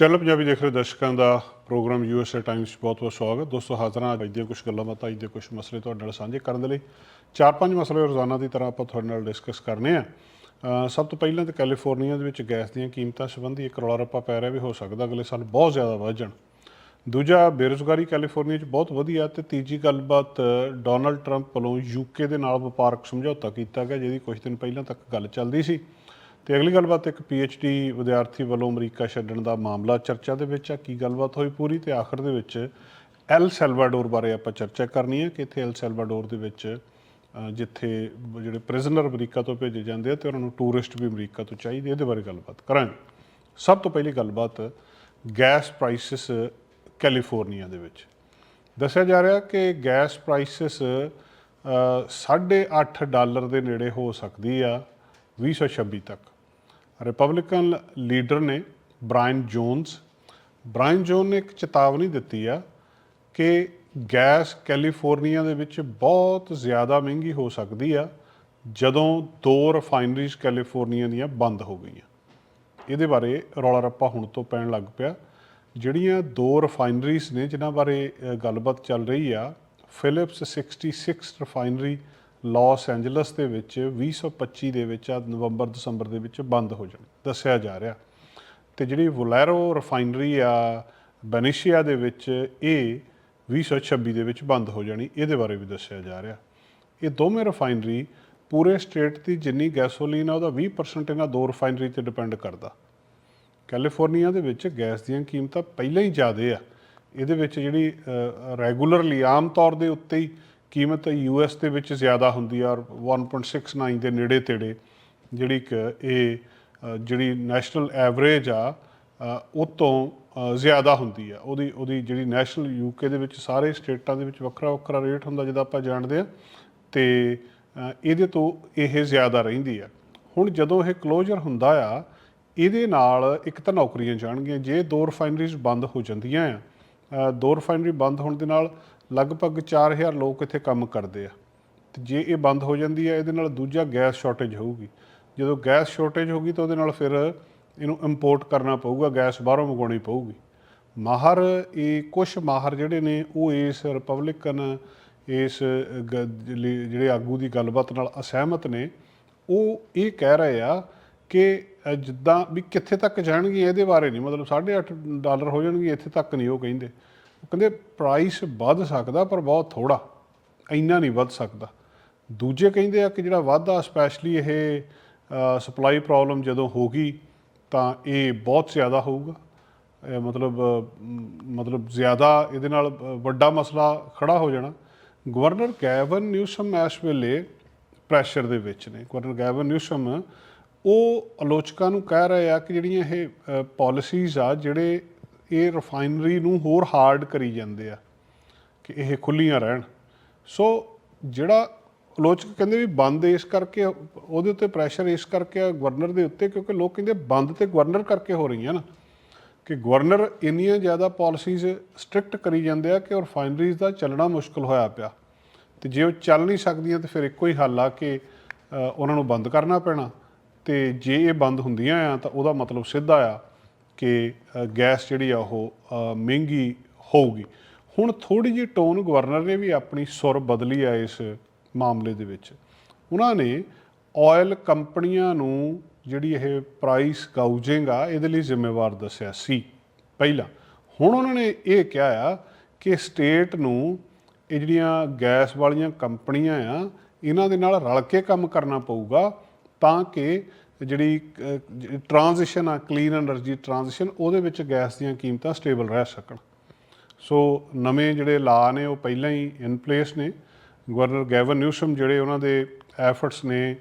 Channel Punjabi ਦੇਖ ਰਹੇ ਦਰਸ਼ਕਾਂ ਦਾ ਪ੍ਰੋਗਰਾਮ ਯੂਐਸਏ ਟਾਈਮਸ ਬਹੁਤ-ਬਹੁਤ ਸਵਾਗਤ। ਦੋਸਤੋ, ਹਾਜ਼ਰ ਹਾਂ ਅੱਜ ਦੀਆਂ ਕੁਝ ਗੱਲਾਂ ਬਾਤਾਂ, ਅੱਜ ਦੇ ਕੁਝ ਮਸਲੇ ਤੁਹਾਡੇ ਨਾਲ ਸਾਂਝੇ ਕਰਨ ਦੇ ਲਈ। ਚਾਰ ਪੰਜ ਮਸਲੇ ਰੋਜ਼ਾਨਾ ਦੀ ਤਰ੍ਹਾਂ ਆਪਾਂ ਤੁਹਾਡੇ ਨਾਲ ਡਿਸਕਸ ਕਰਨੇ ਆ। ਸਭ ਤੋਂ ਪਹਿਲਾਂ ਤਾਂ ਕੈਲੀਫੋਰਨੀਆ ਦੇ ਵਿੱਚ ਗੈਸ ਦੀਆਂ ਕੀਮਤਾਂ ਸੰਬੰਧੀ ਇੱਕ ਰੌਲਾ ਰੱਪਾ ਪੈ ਰਿਹਾ ਵੀ ਹੋ ਸਕਦਾ ਅਗਲੇ ਸਾਲ ਬਹੁਤ ਜ਼ਿਆਦਾ ਵੱਧ ਜਾਣ। ਦੂਜਾ, ਬੇਰੁਜ਼ਗਾਰੀ ਕੈਲੀਫੋਰਨੀਆ 'ਚ ਬਹੁਤ ਵਧੀਆ ਤੇ ਤੀਜੀ ਗੱਲਬਾਤ ਡੋਨਲਡ ਟਰੰਪ ਵੱਲੋਂ ਯੂਕੇ ਦੇ ਨਾਲ ਵਪਾਰਕ ਸਮਝੌਤਾ ਕੀਤਾ ਗਿਆ, ਜਿਹਦੀ ਕੁਝ ਦਿਨ ਪਹਿਲਾਂ ਤੱਕ ਗੱਲ ਚੱਲਦੀ ਸੀ। ਤੇ ਅਗਲੀ ਗੱਲਬਾਤ, ਇੱਕ ਡੀ ਵਿਦਿਆਰਥੀ ਵੱਲੋਂ ਅਮਰੀਕਾ ਛੱਡਣ ਦਾ ਮਾਮਲਾ ਚਰਚਾ ਦੇ ਵਿੱਚ ਆ, ਕੀ ਗੱਲਬਾਤ ਹੋਈ ਪੂਰੀ ਤੇ ਆਖਰ ਦੇ ਵਿੱਚ ਐਲ ਸੈਲਵਾਡੋਰ ਬਾਰੇ ਆਪਾਂ ਚਰਚਾ ਕਰਨੀ ਹੈ ਕਿ ਇੱਥੇ ਐਲ ਸੈਲਵਾਡੋਰ ਦੇ ਵਿੱਚ ਜਿੱਥੇ ਜਿਹੜੇ ਪ੍ਰਿਜ਼ਨਰ ਅਮਰੀਕਾ ਤੋਂ ਭੇਜੇ ਜਾਂਦੇ ਆ ਤੇ ਉਹਨਾਂ ਨੂੰ ਟੂਰਿਸਟ ਵੀ ਅਮਰੀਕਾ ਤੋਂ ਚਾਹੀਦੇ ਇਹਦੇ ਬਾਰੇ ਗੱਲਬਾਤ ਕਰਾਂਗੇ। ਸਭ ਤੋਂ ਪਹਿਲੀ ਗੱਲਬਾਤ ਗੈਸ ਪ੍ਰਾਈਸਸ ਕੈਲੀਫੋਰਨੀਆ ਦੇ ਵਿੱਚ। ਦੱਸਿਆ ਜਾ ਰਿਹਾ ਕਿ ਗੈਸ ਪ੍ਰਾਈਸਸ 8.5 ਡਾਲਰ ਦੇ ਨੇੜੇ ਹੋ ਸਕਦੀ ਆ। 2026 ਤੱਕ। ਰਿਪਬਲਿਕਨ ਲੀਡਰ ਨੇ ਬ੍ਰਾਇਨ ਜੋਨਸ ਬ੍ਰਾਇਨ ਜੋਨ ਨੇ ਇੱਕ ਚੇਤਾਵਨੀ ਦਿੱਤੀ ਆ ਕਿ ਗੈਸ ਕੈਲੀਫੋਰਨੀਆ ਦੇ ਵਿੱਚ ਬਹੁਤ ਜ਼ਿਆਦਾ ਮਹਿੰਗੀ ਹੋ ਸਕਦੀ ਆ ਜਦੋਂ ਦੋ ਰਿਫਾਈਨਰੀਜ਼ ਕੈਲੀਫੋਰਨੀਆ ਦੀਆਂ ਬੰਦ ਹੋ ਗਈਆਂ। ਇਹਦੇ ਬਾਰੇ ਰੌਲਾ ਰੱਪਾ ਹੁਣ ਤੋਂ ਪੈਣ ਲੱਗ ਪਿਆ। ਜਿਹੜੀਆਂ ਦੋ ਰਿਫਾਈਨਰੀਜ਼ ਨੇ ਜਿਨ੍ਹਾਂ ਬਾਰੇ ਗੱਲਬਾਤ ਚੱਲ ਰਹੀ ਆ ਫਿਲਿਪਸ 66 ਰਿਫਾਈਨਰੀ ਲਾਸ ਐਂਜਲਸ ਦੇ ਵਿੱਚ 2025 ਦੇ ਵਿੱਚ ਆ ਨਵੰਬਰ, ਦਸੰਬਰ ਦੇ ਵਿੱਚ ਬੰਦ ਹੋ ਜਾਣੀ, ਦੱਸਿਆ ਜਾ ਰਿਹਾ। ਤੇ ਜਿਹੜੀ ਵੋਲੈਰੋ ਰਿਫਾਈਨਰੀ ਆ ਬੈਨੀਸ਼ੀਆ ਦੇ ਵਿੱਚ, ਇਹ 2026 ਦੇ ਵਿੱਚ ਬੰਦ ਹੋ ਜਾਣੀ, ਇਹਦੇ ਬਾਰੇ ਵੀ ਦੱਸਿਆ ਜਾ ਰਿਹਾ। ਇਹ ਦੋਵੇਂ ਰਿਫਾਈਨਰੀ ਪੂਰੇ ਸਟੇਟ ਦੀ ਜਿੰਨੀ ਗੈਸੋਲੀਨ ਆ, ਉਹਦਾ 20% ਇਹਨਾਂ ਦੋ ਰਿਫਾਈਨਰੀ ਤੇ ਡਿਪੈਂਡ ਕਰਦਾ। ਕੈਲੀਫੋਰਨੀਆ ਦੇ ਵਿੱਚ ਗੈਸ ਦੀਆਂ ਕੀਮਤਾਂ ਪਹਿਲਾਂ ਹੀ ਜ਼ਿਆਦੇ ਆ। ਇਹਦੇ ਵਿੱਚ ਜਿਹੜੀ ਰੈਗੂਲਰਲੀ ਆਮ ਤੌਰ ਦੇ ਉੱਤੇ ਹੀ ਕੀਮਤ ਯੂਐਸ ਦੇ ਵਿੱਚ ਜ਼ਿਆਦਾ ਹੁੰਦੀ ਆ ਔਰ 1.69 ਦੇ ਨੇੜੇ ਤੇੜੇ, ਜਿਹੜੀ ਕਿ ਇਹ ਜਿਹੜੀ ਨੈਸ਼ਨਲ ਐਵਰੇਜ ਆ ਉਹ ਤੋਂ ਜ਼ਿਆਦਾ ਹੁੰਦੀ ਆ। ਉਹਦੀ ਉਹਦੀ ਜਿਹੜੀ ਨੈਸ਼ਨਲ ਯੂਕੇ ਦੇ ਵਿੱਚ ਸਾਰੇ ਸਟੇਟਾਂ ਦੇ ਵਿੱਚ ਵੱਖਰਾ ਵੱਖਰਾ ਰੇਟ ਹੁੰਦਾ, ਜਿੱਦਾਂ ਆਪਾਂ ਜਾਣਦੇ ਆ। ਤੇ ਇਹਦੇ ਤੋਂ ਇਹ ਜ਼ਿਆਦਾ ਰਹਿੰਦੀ ਆ। ਹੁਣ ਜਦੋਂ ਇਹ ਕਲੋਜ਼ਰ ਹੁੰਦਾ ਆ, ਇਹਦੇ ਨਾਲ ਇੱਕ ਤਾਂ ਨੌਕਰੀਆਂ ਜਾਣਗੀਆਂ। ਜੇ ਦੋ ਰਿਫਾਈਨਰੀਜ਼ ਬੰਦ ਹੋ ਜਾਂਦੀਆਂ ਆ ਦੋ ਰਿਫਾਈਨਰੀ ਬੰਦ ਹੋਣ ਦੇ ਨਾਲ ਲਗਭਗ 4000 ਲੋਕ ਇੱਥੇ ਕੰਮ ਕਰਦੇ ਆ। ਤੇ ਜੇ ਇਹ ਬੰਦ ਹੋ ਜਾਂਦੀ ਹੈ, ਇਹਦੇ ਨਾਲ ਦੂਜਾ ਗੈਸ ਸ਼ਾਰਟੇਜ ਹੋਊਗੀ। ਜਦੋਂ ਗੈਸ ਸ਼ਾਰਟੇਜ ਹੋਗੀ ਤਾਂ ਉਹਦੇ ਨਾਲ ਫਿਰ ਇਹਨੂੰ ਇੰਪੋਰਟ ਕਰਨਾ ਪਊਗਾ, ਗੈਸ ਬਾਹਰੋਂ ਮੰਗਵਾਉਣੀ ਪਊਗੀ। ਮਾਹਰ ਇਹ ਕੁਝ ਮਾਹਰ ਜਿਹੜੇ ਨੇ, ਉਹ ਇਸ ਰਿਪਬਲਿਕਨ ਇਸ ਗ- ਜਿਹੜੇ ਆਗੂ ਦੀ ਗੱਲਬਾਤ ਨਾਲ ਅਸਹਿਮਤ ਨੇ। ਉਹ ਇਹ ਕਹਿ ਰਹੇ ਆ ਕਿ ਜਿੱਦਾਂ ਵੀ ਕਿੱਥੇ ਤੱਕ ਜਾਣਗੇ, ਇਹਦੇ ਬਾਰੇ ਨਹੀਂ। ਮਤਲਬ 8.5 ਡਾਲਰ ਹੋ ਜਾਣਗੇ, ਇੱਥੇ ਤੱਕ ਨਹੀਂ ਉਹ ਕਹਿੰਦੇ। ਉਹ ਕਹਿੰਦੇ ਪ੍ਰਾਈਸ ਵੱਧ ਸਕਦਾ ਪਰ ਬਹੁਤ ਥੋੜਾ ਇੰਨਾ ਨਹੀਂ ਵੱਧ ਸਕਦਾ। ਦੂਜੇ ਕਹਿੰਦੇ ਆ ਕਿ ਜਿਹੜਾ ਵਾਧਾ ਸਪੈਸ਼ਲੀ ਇਹ ਸਪਲਾਈ ਪ੍ਰੋਬਲਮ ਜਦੋਂ ਹੋਗੀ ਤਾਂ ਇਹ ਬਹੁਤ ਜ਼ਿਆਦਾ ਹੋਊਗਾ। ਮਤਲਬ ਮਤਲਬ ਜ਼ਿਆਦਾ ਇਹਦੇ ਨਾਲ ਵੱਡਾ ਮਸਲਾ ਖੜਾ ਹੋ ਜਾਣਾ। ਗਵਰਨਰ ਗੈਵਨ ਨਿਊਸਮ ਇਸ ਵੇਲੇ ਪ੍ਰੈਸ਼ਰ ਦੇ ਵਿੱਚ ਨੇ। ਗਵਰਨਰ ਗੈਵਨ ਨਿਊਸਮ ਉਹ ਆਲੋਚਕਾਂ ਨੂੰ ਕਹਿ ਰਹੇ ਆ ਕਿ ਜਿਹੜੀਆਂ ਇਹ ਪਾਲਿਸੀਜ਼ ਆ ਜਿਹੜੇ ਇਹ ਰਿਫਾਈਨਰੀ ਨੂੰ ਹੋਰ ਹਾਰਡ ਕਰੀ ਜਾਂਦੇ ਆ ਕਿ ਇਹ ਖੁੱਲੀਆਂ ਰਹਿਣ। ਸੋ ਜਿਹੜਾ ਆਲੋਚਕ ਕਹਿੰਦੇ ਵੀ ਬੰਦ ਇਸ ਕਰਕੇ, ਉਹਦੇ ਉੱਤੇ ਪ੍ਰੈਸ਼ਰ ਇਸ ਕਰਕੇ ਆ ਗਵਰਨਰ ਦੇ ਉੱਤੇ, ਕਿਉਂਕਿ ਲੋਕ ਕਹਿੰਦੇ ਬੰਦ ਤੇ ਗਵਰਨਰ ਕਰਕੇ ਹੋ ਰਹੀਆਂ ਨਾ। ਕਿ ਗਵਰਨਰ ਇੰਨੀਆਂ ਜ਼ਿਆਦਾ ਪਾਲਿਸੀਜ਼ ਸਟ੍ਰਿਕਟ ਕਰੀ ਜਾਂਦੇ ਆ ਕਿ ਰਿਫਾਈਨਰੀਜ਼ ਦਾ ਚੱਲਣਾ ਮੁਸ਼ਕਲ ਹੋਇਆ ਪਿਆ। ਤੇ ਜੇ ਉਹ ਚੱਲ ਨਹੀਂ ਸਕਦੀਆਂ ਤੇ ਫਿਰ ਇੱਕੋ ਹੀ ਹੱਲ ਆ ਕਿ ਉਹਨਾਂ ਨੂੰ ਬੰਦ ਕਰਨਾ ਪੈਣਾ। ਤੇ ਜੇ ਇਹ ਬੰਦ ਹੁੰਦੀਆਂ ਆ ਤਾਂ ਉਹਦਾ ਮਤਲਬ ਸਿੱਧਾ ਆ ਕਿ ਗੈਸ ਜਿਹੜੀ ਆ ਉਹ ਮਹਿੰਗੀ ਹੋਊਗੀ। ਹੁਣ ਥੋੜੀ ਜਿਹੀ ਟੋਨ ਗਵਰਨਰ ਨੇ ਵੀ ਆਪਣੀ ਸੁਰ ਬਦਲੀ ਆ ਇਸ ਮਾਮਲੇ ਦੇ ਵਿੱਚ। ਉਹਨਾਂ ਨੇ ਆਇਲ ਕੰਪਨੀਆਂ ਨੂੰ ਜਿਹੜੀ ਇਹ ਪ੍ਰਾਈਸ ਗਾਊਜਿੰਗ ਆ, ਇਹਦੇ ਲਈ ਜ਼ਿੰਮੇਵਾਰ ਦੱਸਿਆ ਸੀ ਪਹਿਲਾਂ। ਹੁਣ ਉਹਨਾਂ ਨੇ ਇਹ ਕਿਹਾ ਆ ਕਿ ਸਟੇਟ ਨੂੰ ਇਹ ਜਿਹੜੀਆਂ ਗੈਸ ਵਾਲੀਆਂ ਕੰਪਨੀਆਂ ਆ, ਇਹਨਾਂ ਦੇ ਨਾਲ ਰਲ ਕੇ ਕੰਮ ਕਰਨਾ ਪਊਗਾ ਤਾਂ ਕਿ ਜਿਹੜੀ ਟ੍ਰਾਂਜੀਸ਼ਨ ਆ ਕਲੀਨ એનર્ਜੀ ਟ੍ਰਾਂਜੀਸ਼ਨ ਉਹਦੇ ਵਿੱਚ ਗੈਸ ਦੀਆਂ ਕੀਮਤਾਂ ਸਟੇਬਲ ਰਹਿ ਸਕਣ। ਸੋ ਨਵੇਂ ਜਿਹੜੇ ਲਾ ਨੇ, ਉਹ ਪਹਿਲਾਂ ਹੀ ਇਨ ਪਲੇਸ ਨੇ। ਗਵਰਨਰ ਗੈਵਨ ਨਿਊਸ਼ਮ ਜਿਹੜੇ ਉਹਨਾਂ ਦੇ ਐਫਰਟਸ ਨੇ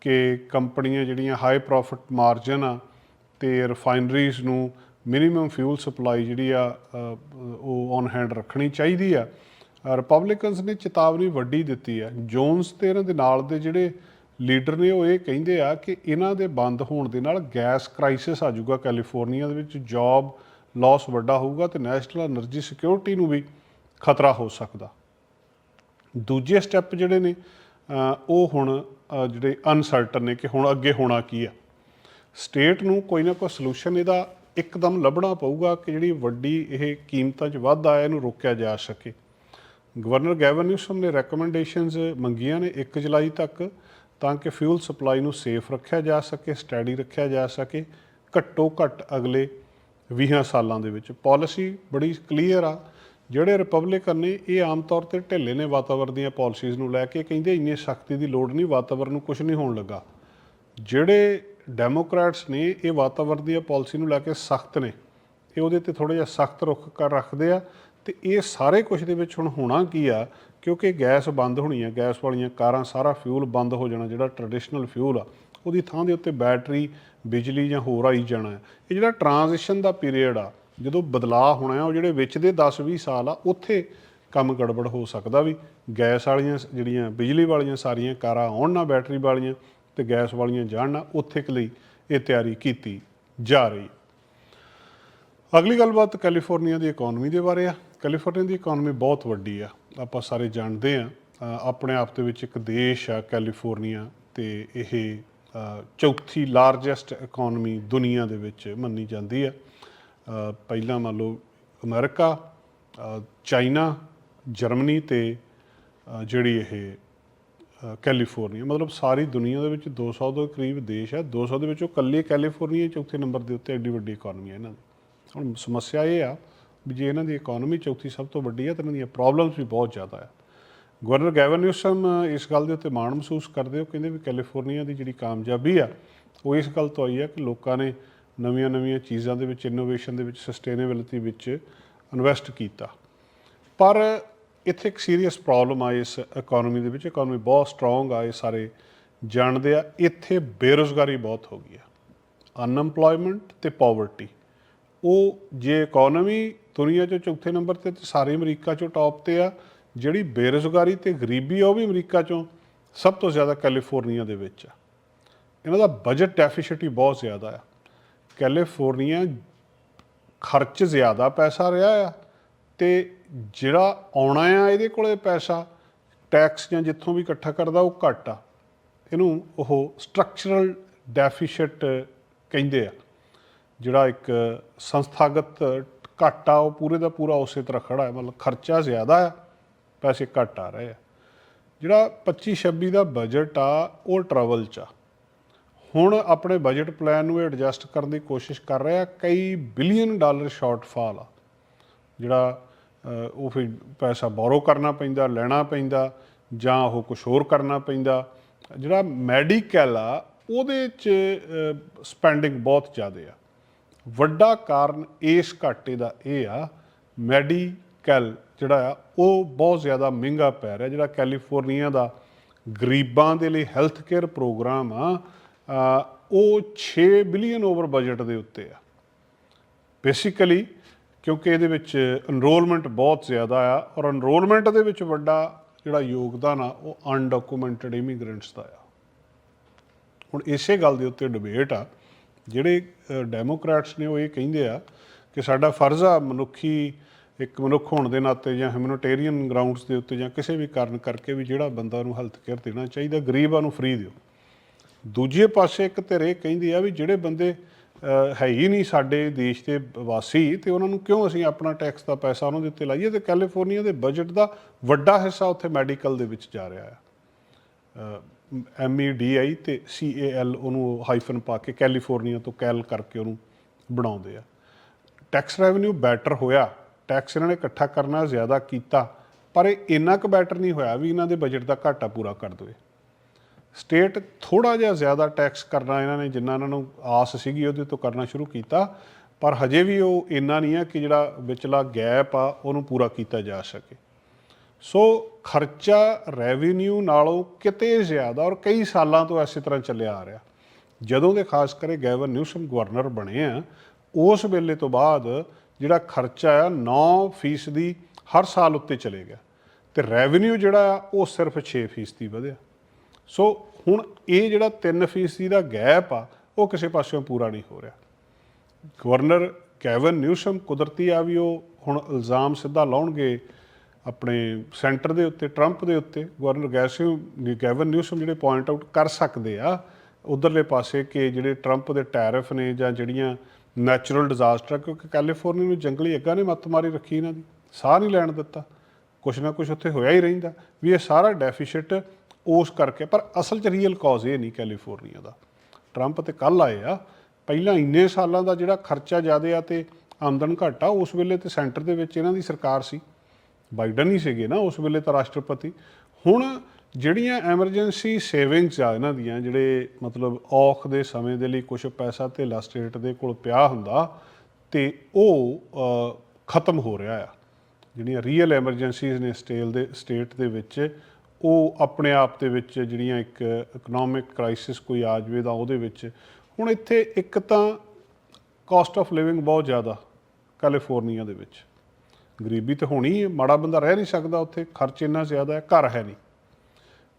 ਕਿ ਕੰਪਨੀਆਂ ਜਿਹੜੀਆਂ ਹਾਈ ਪ੍ਰੋਫਿਟ ਮਾਰਜਨ ਆ ਤੇ ਰਿਫਾਈਨਰੀਜ਼ ਨੂੰ ਮਿਨੀਮਮ ਫਿਊਲ ਸਪਲਾਈ ਜਿਹੜੀ ਆ ਉਹ ਔਨ ਹੈਂਡ ਰੱਖਣੀ ਚਾਹੀਦੀ ਆ। ਰਿਪਬਲਿਕਨਸ ਨੇ ਚੇਤਾਵਨੀ ਵੱਡੀ ਦਿੱਤੀ ਆ। ਜੋਨਸ ਤੇ ਇਹਨਾਂ ਦੇ ਨਾਲ ਦੇ ਜਿਹੜੇ ਲੀਡਰ ਨੇ ਉਹ ਇਹ ਕਹਿੰਦੇ ਆ ਕਿ ਇਹਨਾਂ ਦੇ ਬੰਦ ਹੋਣ ਦੇ ਨਾਲ ਗੈਸ ਕ੍ਰਾਈਸਿਸ ਆ ਜਾਊਗਾ ਕੈਲੀਫੋਰਨੀਆ ਦੇ ਵਿੱਚ, ਜੌਬ ਲਾਸ ਵੱਡਾ ਹੋਊਗਾ ਤੇ ਨੈਸ਼ਨਲ એનર્ਜੀ ਸਿਕਿਉਰਿਟੀ ਨੂੰ ਵੀ ਖਤਰਾ ਹੋ ਸਕਦਾ। ਦੂਜੇ ਸਟੈਪ ਜਿਹੜੇ ਨੇ ਉਹ ਹੁਣ ਜਿਹੜੇ ਅਨਸਰਟਨ ਨੇ ਕਿ ਹੁਣ ਅੱਗੇ ਹੋਣਾ ਕੀ ਆ। ਸਟੇਟ ਨੂੰ ਕੋਈ ਨਾ ਕੋਈ ਸੋਲੂਸ਼ਨ ਇਹਦਾ ਇੱਕਦਮ ਲੱਭਣਾ ਪਊਗਾ ਕਿ ਜਿਹੜੀ ਵੱਡੀ ਇਹ ਕੀਮਤਾਂ 'ਚ ਵਾਧਾ ਹੈ ਇਹਨੂੰ ਰੋਕਿਆ ਜਾ ਸਕੇ। ਗਵਰਨਰ ਗੈਵਨਿਊਸਮ ਨੇ ਰეკਮੈਂਡੇਸ਼ਨਸ ਮੰਗੀਆਂ ਨੇ 1 ਜੁਲਾਈ ਤੱਕ। ਤਾਂ ਕਿ ਫਿਊਲ ਸਪਲਾਈ ਨੂੰ ਸੇਫ ਰੱਖਿਆ ਜਾ ਸਕੇ ਸਟੈਡੀ ਰੱਖਿਆ ਜਾ ਸਕੇ, ਘੱਟੋ ਘੱਟ ਅਗਲੇ 20 ਸਾਲਾਂ ਦੇ ਵਿੱਚ। ਪਾਲਿਸੀ ਬੜੀ ਕਲੀਅਰ ਆ। ਜਿਹੜੇ ਰਿਪਬਲਿਕਨ ਨੇ ਇਹ ਆਮ ਤੌਰ ਤੇ ਢਿੱਲੇ ਨੇ ਵਾਤਾਵਰਣ ਦੀਆਂ ਪਾਲਿਸੀਜ਼ ਨੂੰ ਲੈ ਕੇ, ਕਹਿੰਦੇ ਇੰਨੀ ਸਖਤੀ ਦੀ ਲੋੜ ਨਹੀਂ ਵਾਤਾਵਰਣ ਨੂੰ ਕੁਝ ਨਹੀਂ ਹੋਣ ਲੱਗਾ। ਜਿਹੜੇ ਡੈਮੋਕ੍ਰੈਟਸ ਨੇ ਇਹ ਵਾਤਾਵਰਣ ਦੀਆਂ ਪਾਲਿਸੀ ਨੂੰ ਲੈ ਕੇ ਸਖਤ ਨੇ, ਇਹ ਉਹਦੇ ਤੇ ਥੋੜਾ ਜਿਹਾ ਸਖਤ ਰੁਖ ਕਰ ਰੱਖਦੇ ਆ। ਤੇ ਇਹ ਸਾਰੇ ਕੁਝ ਦੇ ਵਿੱਚ ਹੁਣ ਹੋਣਾ ਕੀ ਆ? ਕਿਉਂਕਿ ਗੈਸ ਬੰਦ ਹੋਣੀ ਆ, ਗੈਸ ਵਾਲੀਆਂ ਕਾਰਾਂ ਸਾਰਾ ਫਿਊਲ ਬੰਦ ਹੋ ਜਾਣਾ, ਜਿਹੜਾ ਟ੍ਰੈਡੀਸ਼ਨਲ ਫਿਊਲ ਆ, ਉਹਦੀ ਥਾਂ ਦੇ ਉੱਤੇ ਬੈਟਰੀ ਬਿਜਲੀ ਜਾਂ ਹੋਰ ਆਈ ਜਾਣਾ ਇਹ ਜਿਹੜਾ ਟਰਾਂਜੀਸ਼ਨ ਦਾ ਪੀਰੀਅਡ ਆ, ਜਦੋਂ ਬਦਲਾਅ ਹੋਣਾ ਆ ਉਹ ਜਿਹੜੇ ਵਿੱਚ ਦੇ 10-20 ਸਾਲ ਆ, ਉੱਥੇ ਕੰਮ ਗੜਬੜ ਹੋ ਸਕਦਾ ਵੀ। ਗੈਸ ਵਾਲੀਆਂ ਜਿਹੜੀਆਂ ਬਿਜਲੀ ਵਾਲੀਆਂ ਸਾਰੀਆਂ ਕਾਰਾਂ ਆਉਣ ਨਾ ਬੈਟਰੀ ਵਾਲੀਆਂ ਤੇ ਗੈਸ ਵਾਲੀਆਂ ਜਾਣ ਨਾ, ਉੱਥੇ ਲਈ ਇਹ ਤਿਆਰੀ ਕੀਤੀ ਜਾ ਰਹੀ। ਅਗਲੀ ਗੱਲਬਾਤ ਕੈਲੀਫੋਰਨੀਆ ਦੀ ਇਕਨੋਮੀ ਦੇ ਬਾਰੇ ਆ। ਕੈਲੀਫੋਰਨੀਆ ਦੀ ਇਕਨੋਮੀ ਬਹੁਤ ਵੱਡੀ ਆ। ਆਪਾਂ ਸਾਰੇ ਜਾਣਦੇ ਆ ਆਪਣੇ ਆਪ ਦੇ ਵਿੱਚ ਇੱਕ ਦੇਸ਼ ਆ ਕੈਲੀਫੋਰਨੀਆ ਤੇ ਇਹ ਚੌਥੀ ਲਾਰਜੈਸਟ ਇਕਨੋਮੀ ਦੁਨੀਆ ਦੇ ਵਿੱਚ ਮੰਨੀ ਜਾਂਦੀ ਆ। ਪਹਿਲਾਂ ਮੰਨ ਲਓ ਅਮਰੀਕਾ ਚਾਈਨਾ, ਜਰਮਨੀ ਤੇ ਜਿਹੜੀ ਇਹ ਕੈਲੀਫੋਰਨੀਆ। ਮਤਲਬ ਸਾਰੀ ਦੁਨੀਆ ਦੇ ਵਿੱਚ 200 ਦੇ ਕਰੀਬ ਦੇਸ਼ ਹੈ 200 ਦੇ ਵਿੱਚੋਂ ਇਕੱਲੇ ਕੈਲੀਫੋਰਨੀਆ ਚੌਥੇ ਨੰਬਰ ਦੇ ਉੱਤੇ ਐਡੀ ਵੱਡੀ ਇਕਨੋਮੀ ਹੈ ਇਹਨਾਂ ਦੀ। ਹੁਣ ਸਮੱਸਿਆ ਇਹ ਆ ਵੀ ਜੇ ਇਹਨਾਂ ਦੀ ਇਕਨੋਮੀ ਚੌਥੀ ਸਭ ਤੋਂ ਵੱਡੀ ਹੈ, ਤਾਂ ਇਹਨਾਂ ਦੀਆਂ ਪ੍ਰੋਬਲਮਸ ਵੀ ਬਹੁਤ ਜ਼ਿਆਦਾ ਆ ਗਵਰਨਰ ਗੈਵਨ ਨਿਊਸਮ ਇਸ ਗੱਲ ਦੇ ਉੱਤੇ ਮਾਣ ਮਹਿਸੂਸ ਕਰਦੇ ਹੋ, ਕਹਿੰਦੇ ਵੀ ਕੈਲੀਫੋਰਨੀਆ ਦੀ ਜਿਹੜੀ ਕਾਮਯਾਬੀ ਆ, ਉਹ ਇਸ ਗੱਲ ਤੋਂ ਆਈ ਆ ਕਿ ਲੋਕਾਂ ਨੇ ਨਵੀਆਂ-ਨਵੀਆਂ ਚੀਜ਼ਾਂ ਦੇ ਵਿੱਚ ਇਨੋਵੇਸ਼ਨ ਦੇ ਵਿੱਚ ਸਸਟੇਨੇਬਿਲਟੀ ਵਿੱਚ ਇਨਵੈਸਟ ਕੀਤਾ। ਪਰ ਇੱਥੇ ਇੱਕ ਸੀਰੀਅਸ ਪ੍ਰੋਬਲਮ ਆ ਇਸ ਇਕਨੋਮੀ ਦੇ ਵਿੱਚ ਇਕਨੋਮੀ ਬਹੁਤ ਸਟਰੋਂਗ ਆ, ਇਹ ਸਾਰੇ ਜਾਣਦੇ ਆ, ਇੱਥੇ ਬੇਰੁਜ਼ਗਾਰੀ ਬਹੁਤ ਹੋ ਗਈ ਆ। ਅਨਐਮਪਲੋਇਮੈਂਟ ਤੇ ਪਾਵਰਟੀ ਉਹ ਜੇ ਇਕਨੋਮੀ ਦੁਨੀਆ 'ਚ ਚੌਥੇ ਨੰਬਰ ਤੇ ਤੇ ਸਾਰੇ ਅਮਰੀਕਾ 'ਚੋਂ ਟੌਪ ਤੇ ਆ। ਜਿਹੜੀ ਬੇਰੁਜ਼ਗਾਰੀ ਤੇ ਗਰੀਬੀ ਆ, ਉਹ ਵੀ ਅਮਰੀਕਾ 'ਚੋਂ ਸਭ ਤੋਂ ਜ਼ਿਆਦਾ ਕੈਲੀਫੋਰਨੀਆ ਦੇ ਵਿੱਚ ਆ। ਇਹਨਾਂ ਦਾ ਬਜਟ ਡੈਫੀਸਿਟ ਹੀ ਬਹੁਤ ਜ਼ਿਆਦਾ ਆ। ਕੈਲੀਫੋਰਨੀਆ ਖਰਚ ਜ਼ਿਆਦਾ ਪੈਸਾ ਰਿਹਾ ਆ ਤੇ ਜਿਹੜਾ ਆਉਣਾ ਆ, ਇਹਦੇ ਕੋਲੇ ਪੈਸਾ ਟੈਕਸ ਜਾਂ ਜਿੱਥੋਂ ਵੀ ਇਕੱਠਾ ਕਰਦਾ, ਉਹ ਘੱਟ ਆ। ਇਹਨੂੰ ਉਹ ਸਟਰਕਚਰਲ ਡੈਫੀਸਿਟ ਕਹਿੰਦੇ ਆ। ਜਿਹੜਾ ਇੱਕ ਸੰਸਥਾਗਤ ਘੱਟ ਆ, ਉਹ ਪੂਰੇ ਦਾ ਪੂਰਾ ਉਸੇ ਤਰ੍ਹਾਂ ਖੜਾ ਹੈ, ਮਤਲਬ ਖਰਚਾ ਜ਼ਿਆਦਾ ਆ ਪੈਸੇ ਘੱਟ ਆ ਰਹੇ ਆ। ਜਿਹੜਾ 25 26 ਦਾ ਬਜਟ ਆ, ਉਹ ਟਰੈਵਲ ਚ ਆ। ਹੁਣ ਆਪਣੇ ਬਜਟ ਪਲਾਨ ਨੂੰ ਐਡਜਸਟ ਕਰਨ ਦੀ ਕੋਸ਼ਿਸ਼ ਕਰ ਰਿਹਾ ਕਈ ਬਿਲੀਅਨ ਡਾਲਰ ਸ਼ਾਰਟਫਾਲ ਆ। ਜਿਹੜਾ ਉਹ ਫਿਰ ਪੈਸਾ ਬੋਰੋ ਕਰਨਾ ਪੈਂਦਾ, ਲੈਣਾ ਪੈਂਦਾ, ਜਾਂ ਉਹ ਕੁਝ ਹੋਰ ਕਰਨਾ ਪੈਂਦਾ। ਜਿਹੜਾ ਮੈਡੀਕਲ ਆ, ਉਹਦੇ ਚ ਸਪੈਂਡਿੰਗ ਬਹੁਤ ਜ਼ਿਆਦਾ ਆ। ਵੱਡਾ ਕਾਰਨ ਇਸ ਘਾਟੇ ਦਾ ਇਹ ਆ, ਮੈਡੀਕਲ ਜਿਹੜਾ ਆ, ਉਹ ਬਹੁਤ ਜ਼ਿਆਦਾ ਮਹਿੰਗਾ ਪੈ ਰਿਹਾ। ਜਿਹੜਾ ਕੈਲੀਫੋਰਨੀਆ ਦਾ ਗਰੀਬਾਂ ਦੇ ਲਈ ਹੈਲਥ ਕੇਅਰ ਪ੍ਰੋਗਰਾਮ ਆ ਉਹ 6 ਬਿਲੀਅਨ ਓਵਰ ਬਜਟ ਦੇ ਉੱਤੇ ਆ। ਬੇਸਿਕਲੀ ਕਿਉਂਕਿ ਇਹਦੇ ਵਿੱਚ ਐਨਰੋਲਮੈਂਟ ਬਹੁਤ ਜ਼ਿਆਦਾ ਆ ਔਰ ਐਨਰੋਲਮੈਂਟ ਦੇ ਵਿੱਚ ਵੱਡਾ ਜਿਹੜਾ ਯੋਗਦਾਨ ਆ, ਉਹ ਅਨਡਾਕੂਮੈਂਟਡ ਇਮੀਗ੍ਰੈਂਟਸ ਦਾ ਆ। ਹੁਣ ਇਸੇ ਗੱਲ ਦੇ ਉੱਤੇ ਡਿਬੇਟ ਆ ਜਿਹੜੇ ਡੈਮੋਕ੍ਰੈਟਸ ਨੇ ਉਹ ਇਹ ਕਹਿੰਦੇ ਆ ਕਿ ਸਾਡਾ ਫਰਜ਼ ਆ ਮਨੁੱਖੀ, ਇੱਕ ਮਨੁੱਖ ਹੋਣ ਦੇ ਨਾਤੇ ਜਾਂ ਹਿਊਮਨਿਟੇਰੀਅਨ ਗਰਾਊਂਡਸ ਦੇ ਉੱਤੇ ਜਾਂ ਕਿਸੇ ਵੀ ਕਾਰਨ ਕਰਕੇ ਵੀ ਜਿਹੜਾ ਬੰਦਾ ਨੂੰ ਹੈਲਥ ਕੇਅਰ ਦੇਣਾ ਚਾਹੀਦਾ, ਗਰੀਬਾਂ ਨੂੰ ਫ੍ਰੀ ਦਿਓ। ਦੂਜੇ ਪਾਸੇ ਇੱਕ ਧਿਰ ਇਹ ਕਹਿੰਦੀ ਆ ਵੀ ਜਿਹੜੇ ਬੰਦੇ ਹੈ ਹੀ ਨਹੀਂ ਸਾਡੇ ਦੇਸ਼ ਦੇ ਵਾਸੀ ਤੇ ਉਹਨਾਂ ਨੂੰ ਕਿਉਂ ਅਸੀਂ ਆਪਣਾ ਟੈਕਸ ਦਾ ਪੈਸਾ ਉਹਨਾਂ ਦੇ ਉੱਤੇ ਲਾਈਏ ਤੇ ਕੈਲੀਫੋਰਨੀਆ ਦੇ ਬਜਟ ਦਾ ਵੱਡਾ ਹਿੱਸਾ ਉੱਥੇ ਮੈਡੀਕਲ ਦੇ ਵਿੱਚ ਜਾ ਰਿਹਾ ਹੈ ਐਮ ਈ ਡੀ ਆਈ ਤੇ ਸੀ ਏ ਐਲ ਉਹਨੂੰ ਹਾਈਫਨ ਪਾ ਕੇ ਕੈਲੀਫੋਰਨੀਆ ਤੋਂ ਕੈਲ ਕਰਕੇ ਉਹਨੂੰ ਬਣਾਉਂਦੇ ਆ। ਟੈਕਸ ਰੈਵਨਿਊ ਬੈਟਰ ਹੋਇਆ। ਟੈਕਸ ਇਹਨਾਂ ਨੇ ਇਕੱਠਾ ਕਰਨਾ, ਜ਼ਿਆਦਾ ਕੀਤਾ, ਪਰ ਇਹ ਇੰਨਾ ਕੁ ਬੈਟਰ ਨਹੀਂ ਹੋਇਆ ਵੀ ਇਹਨਾਂ ਦੇ ਬਜਟ ਦਾ ਘਾਟਾ ਪੂਰਾ ਕਰ ਦੇਵੇ। ਸਟੇਟ ਥੋੜਾ ਜਿਹਾ ਜ਼ਿਆਦਾ ਟੈਕਸ ਕਰਨਾ ਇਹਨਾਂ ਨੇ, ਜਿੰਨਾ ਇਹਨਾਂ ਨੂੰ ਆਸ ਸੀਗੀ ਉਹਦੇ ਤੋਂ ਕਰਨਾ ਸ਼ੁਰੂ ਕੀਤਾ, ਪਰ ਹਜੇ ਵੀ ਉਹ ਇੰਨਾ ਨਹੀਂ ਆ ਕਿ ਜਿਹੜਾ ਵਿਚਲਾ ਗੈਪ ਆ ਉਹਨੂੰ ਪੂਰਾ ਕੀਤਾ ਜਾ ਸਕੇ। ਸੋ ਖਰਚਾ ਰੈਵਨਿਊ ਨਾਲੋਂ ਕਿਤੇ ਜ਼ਿਆਦਾ ਔਰ ਕਈ ਸਾਲਾਂ ਤੋਂ ਇਸੇ ਤਰ੍ਹਾਂ ਚੱਲਿਆ ਆ ਰਿਹਾ। ਜਦੋਂ ਦੇ ਖਾਸ ਕਰੇ ਗੈਵਨ ਨਿਊਸਮ ਗਵਰਨਰ ਬਣੇ ਆ, ਉਸ ਵੇਲੇ ਤੋਂ ਬਾਅਦ ਜਿਹੜਾ ਖਰਚਾ ਆ 9% ਹਰ ਸਾਲ ਉੱਤੇ ਚਲੇ ਗਿਆ ਤੇ ਰੈਵਨਿਊ ਜਿਹੜਾ ਆ, ਉਹ ਸਿਰਫ 6% ਵਧਿਆ। ਸੋ ਹੁਣ ਇਹ ਜਿਹੜਾ 3% ਦਾ ਗੈਪ ਆ, ਉਹ ਕਿਸੇ ਪਾਸਿਓਂ ਪੂਰਾ ਨਹੀਂ ਹੋ ਰਿਹਾ। ਗਵਰਨਰ ਕੈਵਨ ਨਿਊਸਮ ਕੁਦਰਤੀ ਆ ਵੀ ਉਹ ਹੁਣ ਇਲਜ਼ਾਮ ਸਿੱਧਾ ਲਾਉਣਗੇ ਆਪਣੇ ਸੈਂਟਰ ਦੇ ਉੱਤੇ, ਟਰੰਪ ਦੇ ਉੱਤੇ, ਗਵਰਨਰ ਗੈਸਿਓ ਗੈਵਨ ਨਿਊਸਮ ਜਿਹੜੇ ਪੁਆਇੰਟ ਆਊਟ ਕਰ ਸਕਦੇ ਆ, ਉਧਰਲੇ ਪਾਸੇ ਕਿ ਜਿਹੜੇ ਟਰੰਪ ਦੇ ਟੈਰਿਫ ਨੇ ਜਾਂ ਜਿਹੜੀਆਂ ਨੈਚੁਰਲ ਡਿਜ਼ਾਸਟਰ ਕਿਉਂਕਿ ਕੈਲੀਫੋਰਨੀਆ ਨੂੰ ਜੰਗਲੀ ਅੱਗਾਂ ਨੇ ਮੱਤ ਮਾਰੀ ਰੱਖੀ ਇਹਨਾਂ ਦੀ, ਸਾਹ ਨਹੀਂ ਲੈਣ ਦਿੱਤਾ। ਕੁਛ ਨਾ ਕੁਛ ਉੱਥੇ ਹੋਇਆ ਹੀ ਰਹਿੰਦਾ, ਵੀ ਇਹ ਸਾਰਾ ਡੈਫੀਸਿਟ ਉਸ ਕਰਕੇ, ਪਰ ਅਸਲ 'ਚ ਰੀਅਲ ਕਾਜ਼ ਇਹ ਨਹੀਂ ਕੈਲੀਫੋਰਨੀਆ ਦਾ। ਟਰੰਪ ਤੇ ਕੱਲ ਆਏ ਆ, ਪਹਿਲਾਂ ਇੰਨੇ ਸਾਲਾਂ ਦਾ ਜਿਹੜਾ ਖਰਚਾ ਜ਼ਿਆਦਾ ਆ ਤੇ ਆਮਦਨ ਘੱਟ ਆ, ਉਸ ਵੇਲੇ ਤੇ ਸੈਂਟਰ ਦੇ ਵਿੱਚ ਇਹਨਾਂ ਦੀ ਸਰਕਾਰ ਸੀ। ਬਾਈਡਨ ਹੀ ਸੀਗੇ ਨਾ ਉਸ ਵੇਲੇ ਤਾਂ ਰਾਸ਼ਟਰਪਤੀ। ਹੁਣ ਜਿਹੜੀਆਂ ਐਮਰਜੈਂਸੀ ਸੇਵਿੰਗਸ ਆ ਇਹਨਾਂ ਦੀਆਂ, ਜਿਹੜੇ ਮਤਲਬ ਔਖ ਦੇ ਸਮੇਂ ਦੇ ਲਈ ਕੁਝ ਪੈਸਾ ਧੇਲਾ ਸਟੇਟ ਦੇ ਕੋਲ ਪਿਆ ਹੁੰਦਾ, ਤੇ ਉਹ ਖਤਮ ਹੋ ਰਿਹਾ ਆ। ਜਿਹੜੀਆਂ ਰੀਅਲ ਐਮਰਜੈਂਸੀਜ਼ ਨੇ ਸਟੇਲ ਦੇ, ਸਟੇਟ ਦੇ ਵਿੱਚ, ਉਹ ਆਪਣੇ ਆਪ ਦੇ ਵਿੱਚ ਜਿਹੜੀਆਂ ਇੱਕ ਇਕਨੋਮਿਕ ਕ੍ਰਾਈਸਿਸ ਕੋਈ ਆ ਜਾਵੇ ਤਾਂ ਉਹਦੇ ਵਿੱਚ। ਹੁਣ ਇੱਥੇ ਇੱਕ ਤਾਂ ਕਾਸਟ ਆਫ ਲਿਵਿੰਗ ਬਹੁਤ ਜ਼ਿਆਦਾ ਕੈਲੀਫੋਰਨੀਆ ਦੇ ਵਿੱਚ। ਗਰੀਬੀ ਤਾਂ ਹੋਣੀ ਹੈ ਮਾੜਾ ਬੰਦਾ ਰਹਿ ਨਹੀਂ ਸਕਦਾ ਉੱਥੇ, ਖਰਚ ਇੰਨਾ ਜ਼ਿਆਦਾ ਹੈ, ਘਰ ਹੈ ਨਹੀਂ।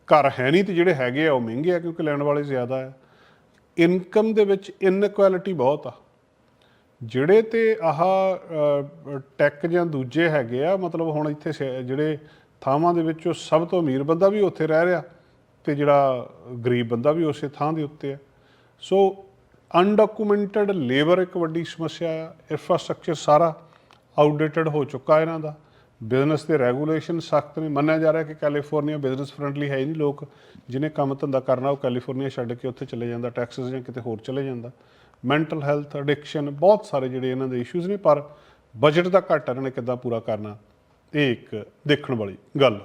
ਘਰ ਹੈ ਨਹੀਂ ਤੇ ਜਿਹੜੇ ਹੈਗੇ ਆ ਉਹ ਮਹਿੰਗੇ ਆ ਕਿਉਂਕਿ ਲੈਣ ਵਾਲੇ ਜ਼ਿਆਦਾ ਆ ਇਨਕਮ ਦੇ ਵਿੱਚ ਇਨਕੁਐਲਿਟੀ ਬਹੁਤ ਆ। ਜਿਹੜੇ ਤੇ ਆਹ ਟੈਕ ਜਾਂ ਦੂਜੇ ਹੈਗੇ ਆ, ਮਤਲਬ ਹੁਣ ਇੱਥੇ ਸ- ਜਿਹੜੇ ਥਾਵਾਂ ਦੇ ਵਿੱਚ ਉਹ ਸਭ ਤੋਂ ਅਮੀਰ ਬੰਦਾ ਵੀ ਉੱਥੇ ਰਹਿ ਰਿਹਾ ਤੇ ਜਿਹੜਾ ਗਰੀਬ ਬੰਦਾ ਵੀ ਉਸੇ ਥਾਂ ਦੇ ਉੱਤੇ ਆ ਸੋ ਅਨਡਾਕੂਮੈਂਟਡ ਲੇਬਰ ਇੱਕ ਵੱਡੀ ਸਮੱਸਿਆ ਆ ਇਨਫਰਾਸਟ੍ਰਕਚਰ ਸਾਰਾ ਆਊਟਡੇਟਡ ਹੋ ਚੁੱਕਾ ਇਹਨਾਂ ਦਾ। ਬਿਜ਼ਨਸ ਦੇ ਰੈਗੂਲੇਸ਼ਨ ਸਖਤ ਨੇ। ਮੰਨਿਆ ਜਾ ਰਿਹਾ ਕਿ ਕੈਲੀਫੋਰਨੀਆ ਬਿਜ਼ਨਸ ਫ੍ਰੈਂਡਲੀ ਹੈ ਹੀ ਨਹੀਂ ਲੋਕ। ਜਿਹਨੇ ਕੰਮ ਧੰਦਾ ਕਰਨਾ ਉਹ ਕੈਲੀਫੋਰਨੀਆ ਛੱਡ ਕੇ ਉੱਥੇ ਚਲੇ ਜਾਂਦਾ ਟੈਕਸਸ ਜਾਂ ਕਿਤੇ ਹੋਰ ਚਲੇ ਜਾਂਦਾ। ਮੈਂਟਲ ਹੈਲਥ ਐਡਿਕਸ਼ਨ ਬਹੁਤ ਸਾਰੇ ਜਿਹੜੇ ਇਹਨਾਂ ਦੇ ਇਸ਼ੂਜ਼ ਨੇ ਪਰ ਬਜਟ ਦਾ ਘੱਟ ਇਹਨਾਂ ਨੇ ਕਿੱਦਾਂ ਪੂਰਾ ਕਰਨਾ ਇਹ ਇੱਕ ਦੇਖਣ ਵਾਲੀ ਗੱਲ।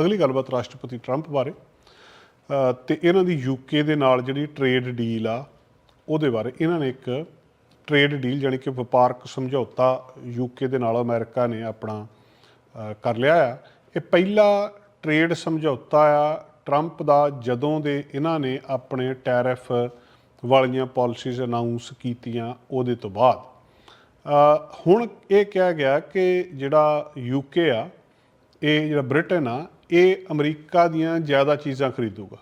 ਅਗਲੀ ਗੱਲਬਾਤ ਰਾਸ਼ਟਰਪਤੀ ਟਰੰਪ ਬਾਰੇ। ਅ, ਤੇ ਇਹਨਾਂ ਦੀ ਯੂਕੇ ਦੇ ਨਾਲ ਜਿਹੜੀ ਟ੍ਰੇਡ ਡੀਲ ਆ ਉਹਦੇ ਬਾਰੇ ਇਹਨਾਂ ਨੇ ਇੱਕ ਟ੍ਰੇਡ ਡੀਲ ਜਾਣੀ ਕਿ ਵਪਾਰਕ ਸਮਝੌਤਾ ਯੂਕੇ ਦੇ ਨਾਲ ਅਮਰੀਕਾ ਨੇ ਆਪਣਾ ਕਰ ਲਿਆ ਆ। ਇਹ ਪਹਿਲਾ ਟ੍ਰੇਡ ਸਮਝੌਤਾ ਆ ਟਰੰਪ ਦਾ ਜਦੋਂ ਦੇ ਇਹਨਾਂ ਨੇ ਆਪਣੇ ਟੈਰਿਫ ਵਾਲੀਆਂ ਪਾਲਿਸੀਜ਼ ਅਨਾਉਂਸ ਕੀਤੀਆਂ ਉਹਦੇ ਤੋਂ ਬਾਅਦ। ਹੁਣ ਇਹ ਕਿਹਾ ਗਿਆ ਕਿ ਜਿਹੜਾ ਯੂਕੇ ਆ, ਇਹ ਜਿਹੜਾ ਬ੍ਰਿਟਨ ਆ, ਇਹ ਅਮਰੀਕਾ ਦੀਆਂ ਜ਼ਿਆਦਾ ਚੀਜ਼ਾਂ ਖਰੀਦੂਗਾ।